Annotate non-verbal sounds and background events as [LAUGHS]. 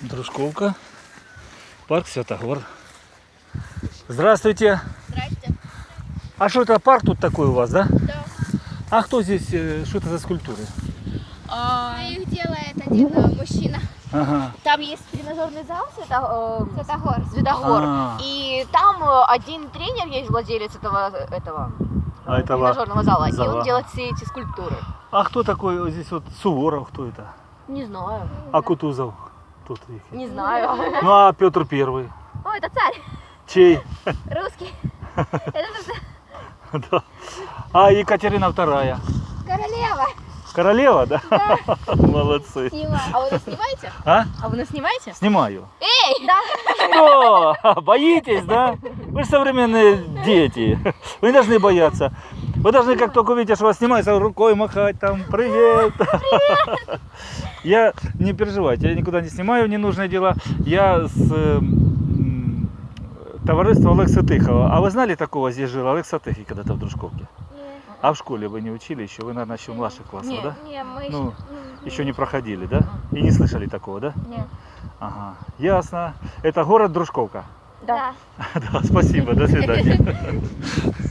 Дружковка, парк Святогор. Здравствуйте. Здрасте. А что это парк тут такой у вас, да? Да. А кто здесь, э, что это за скульптуры? А их делает один э, мужчина. Ага. Там есть тренажерный зал э, Светогор. А. И там один тренер есть владелец этого, этого А этого тренажерного зала. И зала. он делает все эти скульптуры. А кто такой здесь вот Суворов, кто это? Не знаю. А Кутузов? Тут их. Не знаю. Ну а Петр Первый? О, это царь. Чей? Русский. [LAUGHS] Это Да. А Екатерина Вторая? королева. Королева, да? [LAUGHS] Молодцы. А вы нас снимаете? А? А вы нас снимаете? Снимаю. Эй! Да. [LAUGHS] Что? Боитесь, да? Вы же современные дети. Вы не должны бояться. Вы должны, как только увидите, что вас снимают, сразу рукой махать, там, привет. Я, не переживайте, я никуда не снимаю ненужные дела. Я с э, м, товариства Олекса Тихого. А вы знали такого здесь жил Олекса Тихий когда-то в Дружковке? А в школе вы не учили еще? Вы, наверное, еще в младших классах, да? Не, мы Ну, еще не проходили, да? И не слышали такого, да? Нет. Ага, ясно. Это город Дружковка. Да. [LAUGHS] Да, спасибо, до свидания. [LAUGHS]